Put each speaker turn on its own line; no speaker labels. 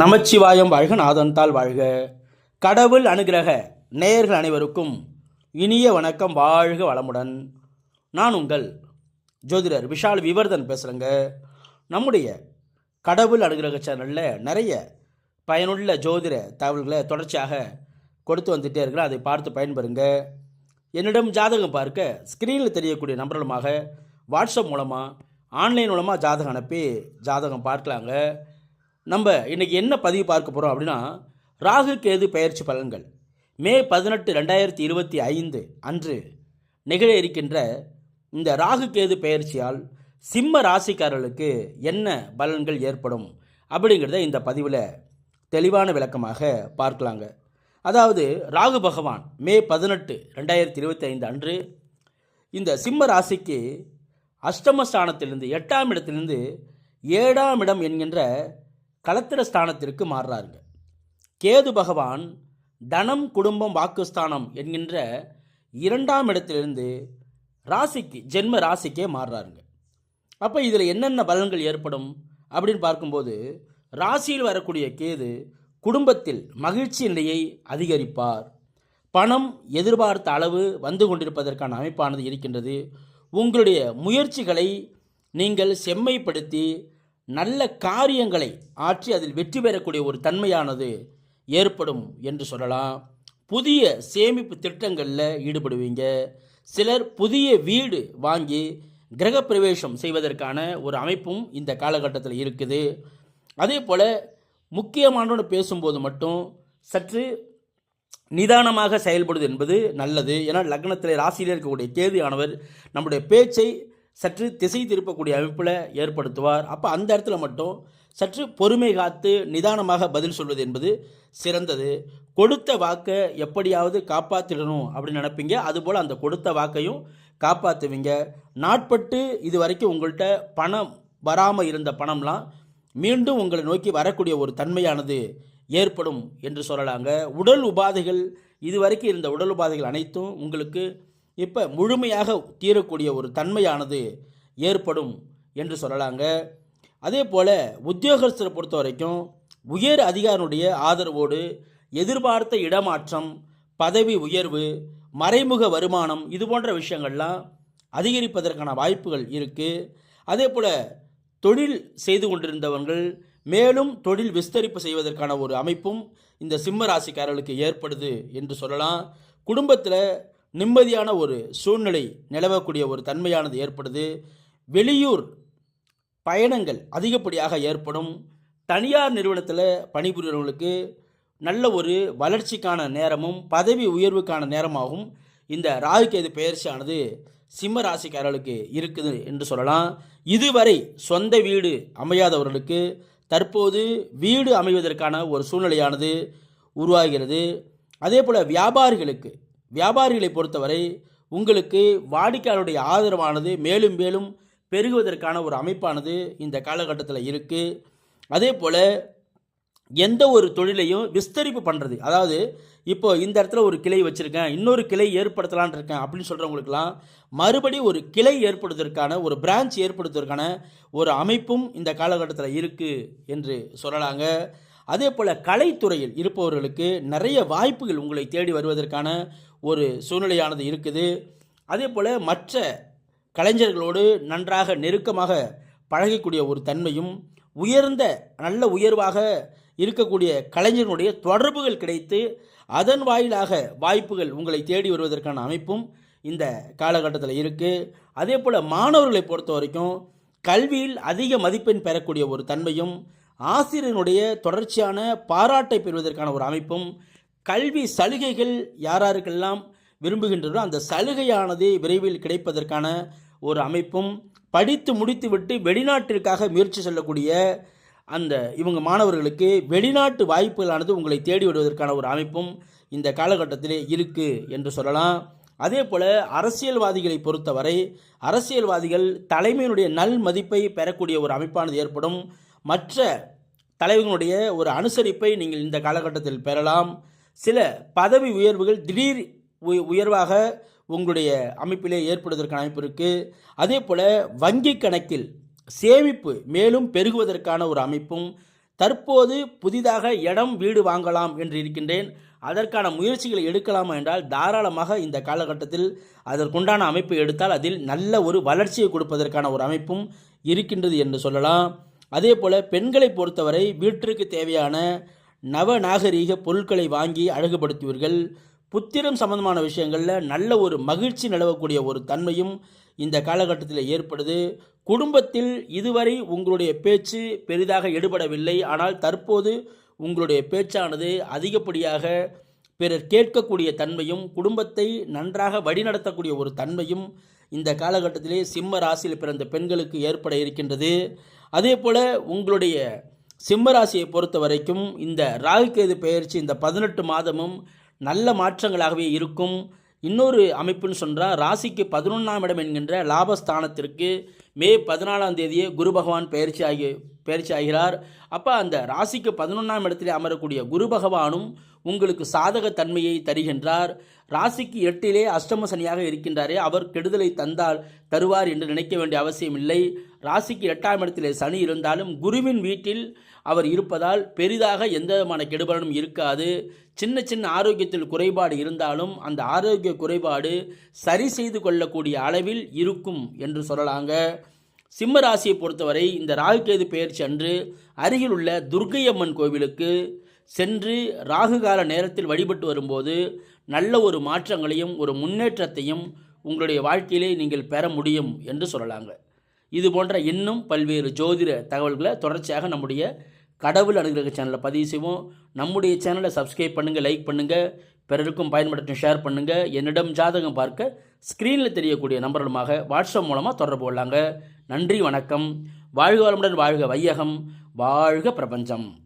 நமச்சிவாயம் வாழ்க நாதன்தால் வாழ்க. கடவுள் அனுகிரக நேயர்கள் அனைவருக்கும் இனிய வணக்கம் வாழ்க வளமுடன். நான் உங்கள் ஜோதிடர் விஷால் விவர்தன் பேசுகிறேங்க நம்முடைய கடவுள் அனுகிரக சேனலில் நிறைய பயனுள்ள ஜோதிட தகவல்களை தொடர்ச்சியாக கொடுத்து வந்துட்டே இருக்கிறேன். அதை பார்த்து பயன்பெறுங்க. என்னிடம் ஜாதகம் பார்க்க ஸ்க்ரீனில் தெரியக்கூடிய நம்பர் மூலமாக வாட்ஸ்அப் மூலமாக ஆன்லைன் மூலமாக ஜாதகம் அனுப்பி ஜாதகம் பார்க்கலாங்க. நம்ம இன்றைக்கி என்ன பதிவு பார்க்க போகிறோம் அப்படின்னா ராகு கேது பெயர்ச்சி பலன்கள். மே பதினெட்டு ரெண்டாயிரத்தி இருபத்தி ஐந்து அன்று நிகழ இருக்கின்ற இந்த ராகு கேது பயிற்சியால் சிம்ம ராசிக்காரர்களுக்கு என்ன பலன்கள் ஏற்படும் அப்படிங்கிறத இந்த பதிவில் தெளிவான விளக்கமாக பார்க்கலாங்க. அதாவது ராகு பகவான் மே பதினெட்டு ரெண்டாயிரத்தி இருபத்தி ஐந்து அன்று இந்த சிம்ம ராசிக்கு அஷ்டமஸ்தானத்திலிருந்து எட்டாம் இடத்திலிருந்து ஏழாம் இடம் என்கின்ற களத்திர ஸ்தானத்திற்கு மாறுறாருங்க. கேது பகவான் தனம் குடும்பம் வாக்குஸ்தானம் என்கின்ற இரண்டாம் இடத்திலிருந்து ராசிக்கு ஜென்ம ராசிக்கே மாறுறாருங்க. அப்போ இதில் என்னென்ன பலன்கள் ஏற்படும் அப்படின்னு பார்க்கும்போது ராசியில் வரக்கூடிய கேது குடும்பத்தில் மகிழ்ச்சி நிலையை அதிகரிப்பார். பணம் எதிர்பார்த்த அளவு வந்து கொண்டிருப்பதற்கான அமைப்பானது இருக்கின்றது. உங்களுடைய முயற்சிகளை நீங்கள் செம்மைப்படுத்தி நல்ல காரியங்களை ஆற்றி அதில் வெற்றி பெறக்கூடிய ஒரு தன்மையானது ஏற்படும் என்று சொல்லலாம். புதிய சேமிப்பு திட்டங்களில் ஈடுபடுவீங்க. சிலர் புதிய வீடு வாங்கி கிரகப்பிரவேசம் செய்வதற்கான ஒரு அமைப்பும் இந்த காலகட்டத்தில் இருக்குது. அதே போல் முக்கியமானோடு பேசும்போது மட்டும் சற்று நிதானமாக செயல்படுவது என்பது நல்லது. ஏன்னா லக்னத்தில் ராசியில் இருக்கக்கூடிய கேது ஆனவர் நம்முடைய பேச்சை சற்று திசை திருப்பக்கூடிய அமைப்பில் ஏற்படுத்துவார். அப்போ அந்த இடத்துல மட்டும் சற்று பொறுமை காத்து நிதானமாக பதில் சொல்வது என்பது சிறந்தது. கொடுத்த வாக்கை எப்படியாவது காப்பாற்றிடணும் அப்படின்னு நினைப்பீங்க. அதுபோல் அந்த கொடுத்த வாக்கையும் காப்பாற்றுவீங்க நாட்பட்டு இது வரைக்கும் உங்கள்கிட்ட பணம் வராமல் இருந்த பணம்லாம் மீண்டும் உங்களை நோக்கி வரக்கூடிய ஒரு தன்மையானது ஏற்படும் என்று சொல்லலாங்க. உடல் உபாதைகள் இதுவரைக்கும் இருந்த உடல் உபாதைகள் அனைத்தும் உங்களுக்கு இப்போ முழுமையாக தீரக்கூடிய ஒரு தன்மையானது ஏற்படும் என்று சொல்லலாங்க. அதே போல் உத்தியோகஸ்தரை பொறுத்த வரைக்கும் உயர் அதிகாரனுடைய ஆதரவோடு எதிர்பார்த்த இடமாற்றம் பதவி உயர்வு மறைமுக வருமானம் இது போன்ற விஷயங்கள்லாம் அதிகரிப்பதற்கான வாய்ப்புகள் இருக்குது அதே போல் தொழில் செய்து கொண்டிருந்தவர்கள் மேலும் தொழில் விஸ்தரிப்பு செய்வதற்கான ஒரு அமைப்பும் இந்த சிம்ம ராசிக்காரர்களுக்கு ஏற்படுது என்று சொல்லலாம். குடும்பத்தில் நிம்மதியான ஒரு சூழ்நிலை நிலவக்கூடிய ஒரு தன்மையானது ஏற்படுது. வெளியூர் பயணங்கள் அதிகப்படியாக ஏற்படும். தனியார் நிறுவனத்தில் பணிபுரியவர்களுக்கு நல்ல ஒரு வளர்ச்சிக்கான நேரமும் பதவி உயர்வுக்கான நேரமாகவும் இந்த ராகுகேது பயிற்சியானது சிம்ம ராசிக்காரர்களுக்கு இருக்குது என்று சொல்லலாம். இதுவரை சொந்த வீடு அமையாதவர்களுக்கு தற்போது வீடு அமைவதற்கான ஒரு சூழ்நிலையானது உருவாகிறது. அதே போல் வியாபாரிகளுக்கு வியாபாரிகளை பொறுத்தவரை உங்களுக்கு வாடிக்கையாளருடைய ஆதரவானது மேலும் மேலும் பெருகுவதற்கான ஒரு அமைப்பானது இந்த காலகட்டத்தில் இருக்குது அதே போல் எந்த ஒரு தொழிலையும் விஸ்தரிப்பு பண்ணுறது அதாவது இப்போ இந்த இடத்துல ஒரு கிளை வச்சுருக்கேன் இன்னொரு கிளை ஏற்படுத்தலான் இருக்கேன் அப்படின்னு சொல்கிறவங்களுக்கெல்லாம் மறுபடி ஒரு கிளை ஏற்படுவதற்கான ஒரு பிரான்ச் ஏற்படுத்துவதற்கான ஒரு அமைப்பும் இந்த காலகட்டத்தில் இருக்குது என்று சொல்லலாங்க. அதே போல் கலைத்துறையில் இருப்பவர்களுக்கு நிறைய வாய்ப்புகள் உங்களை தேடி வருவதற்கான ஒரு சூழ்நிலையானது இருக்குது. அதே போல் மற்ற கலைஞர்களோடு நன்றாக நெருக்கமாக பழகக்கூடிய ஒரு தன்மையும் உயர்ந்த நல்ல உயர்வாக இருக்கக்கூடிய கலைஞர்களுடைய தொடர்புகள் கிடைத்து அதன் வாயிலாக வாய்ப்புகள் உங்களை தேடி வருவதற்கான அமைப்பும் இந்த காலகட்டத்தில் இருக்குது அதே போல் மாணவர்களை பொறுத்த வரைக்கும் கல்வியில் அதிக மதிப்பெண் பெறக்கூடிய ஒரு தன்மையும் ஆசிரியனுடைய தொடர்ச்சியான பாராட்டை பெறுவதற்கான ஒரு அமைப்பும் கல்வி சலுகைகள் யாராருக்கெல்லாம் விரும்புகின்றனோ அந்த சலுகையானது விரைவில் கிடைப்பதற்கான ஒரு அமைப்பும் படித்து முடித்துவிட்டு வெளிநாட்டிற்காக முயற்சி செல்லக்கூடிய அந்த இவங்க மாணவர்களுக்கு வெளிநாட்டு வாய்ப்புகளானது உங்களை தேடி வருவதற்கான ஒரு அமைப்பும் இந்த காலகட்டத்திலே இருக்குது என்று சொல்லலாம். அதே போல் அரசியல்வாதிகளை பொறுத்தவரை அரசியல்வாதிகள் தலைமையினுடைய நல் மதிப்பை பெறக்கூடிய ஒரு அமைப்பானது ஏற்படும். மற்ற தலைவர்களுடைய ஒரு அனுசரிப்பை நீங்கள் இந்த காலகட்டத்தில் பெறலாம். சில பதவி உயர்வுகள் திடீர் உய- உயர்வாக உங்களுடைய அமைப்பிலே ஏற்படுவதற்கான அமைப்பு இருக்குது அதே போல் வங்கி கணக்கில் சேமிப்பு மேலும் பெருகுவதற்கான ஒரு அமைப்பும் தற்போது புதிதாக இடம் வீடு வாங்கலாம் என்று இருக்கின்றேன். அதற்கான முயற்சிகளை எடுக்கலாமா என்றால் தாராளமாக இந்த காலகட்டத்தில் அதற்குண்டான அமைப்பை எடுத்தால் அதில் நல்ல ஒரு வளர்ச்சியை கொடுப்பதற்கான ஒரு அமைப்பும் இருக்கின்றது என்று சொல்லலாம். அதே போல் பெண்களை பொறுத்தவரை வீட்டிற்கு தேவையான நவநாகரீக பொருட்களை வாங்கி அழகுபடுத்துவீர்கள். புத்திரம் சம்பந்தமான விஷயங்களில் நல்ல ஒரு மகிழ்ச்சி நிலவக்கூடிய ஒரு தன்மையும் இந்த காலகட்டத்தில் ஏற்படுது. குடும்பத்தில் இதுவரை உங்களுடைய பேச்சு பெரிதாக எடுபடவில்லை. ஆனால் தற்போது உங்களுடைய பேச்சானது அதிகப்படியாக பிறர் கேட்கக்கூடிய தன்மையும் குடும்பத்தை நன்றாக வழிநடத்தக்கூடிய ஒரு தன்மையும் இந்த காலகட்டத்திலே சிம்ம ராசியில் பிறந்த பெண்களுக்கு ஏற்பட இருக்கின்றது. அதே போல் உங்களுடைய சிம்மராசியை பொறுத்த வரைக்கும் இந்த ராகுகேது பெயர்ச்சி இந்த பதினெட்டு மாதமும் நல்ல மாற்றங்களாகவே இருக்கும். இன்னொரு அமைப்புன்னு சொன்னால் ராசிக்கு பதினொன்றாம் இடம் என்கின்ற லாபஸ்தானத்திற்கு மே பதினாலாம் தேதியே குரு பகவான் பயிற்சி ஆகி பயிற்சி ஆகிறார். அப்போ அந்த ராசிக்கு பதினொன்றாம் இடத்திலே அமரக்கூடிய குரு பகவானும் உங்களுக்கு சாதக தன்மையை தருகின்றார். ராசிக்கு எட்டிலே அஷ்டம சனியாக இருக்கின்றாரே அவர் கெடுதலை தந்தால் தருவார் என்று நினைக்க வேண்டிய அவசியம் இல்லை. ராசிக்கு எட்டாம் இடத்திலே சனி இருந்தாலும் குருவின் வீட்டில் அவர் இருப்பதால் பெரிதாக எந்த விதமான கெடுபலனும் இருக்காது. சின்ன சின்ன ஆரோக்கியத்தில் குறைபாடு இருந்தாலும் அந்த ஆரோக்கிய குறைபாடு சரி செய்து கொள்ளக்கூடிய அளவில் இருக்கும் என்று சொல்லலாங்க. சிம்ம ராசியை பொறுத்தவரை இந்த ராகுகேது பெயர்ச்சி அன்று அருகில் உள்ள துர்க்கையம்மன் கோவிலுக்கு சென்று ராகுகால நேரத்தில் வழிபட்டு வரும்போது நல்ல ஒரு மாற்றங்களையும் ஒரு முன்னேற்றத்தையும் உங்களுடைய வாழ்க்கையிலே நீங்கள் பெற முடியும் என்று சொல்லலாங்க. இது போன்ற இன்னும் பல்வேறு ஜோதிட தகவல்களை தொடர்ச்சியாக நம்முடைய கடவுள் அனுகிரக சேனலில் பதிவு செய்வோம். நம்முடைய சேனலை சப்ஸ்கிரைப் பண்ணுங்கள் லைக் பண்ணுங்கள் பிறருக்கும் பயன்படுத்தும் ஷேர் பண்ணுங்கள் என்னிடம் ஜாதகம் பார்க்க ஸ்க்ரீனில் தெரியக்கூடிய நம்பர்களுமாக வாட்ஸ்அப் மூலமாக தொடர்பு கொள்ளாங்க. நன்றி வணக்கம். வாழ்க வளமுடன் வாழ்க வையகம். வாழ்க பிரபஞ்சம்.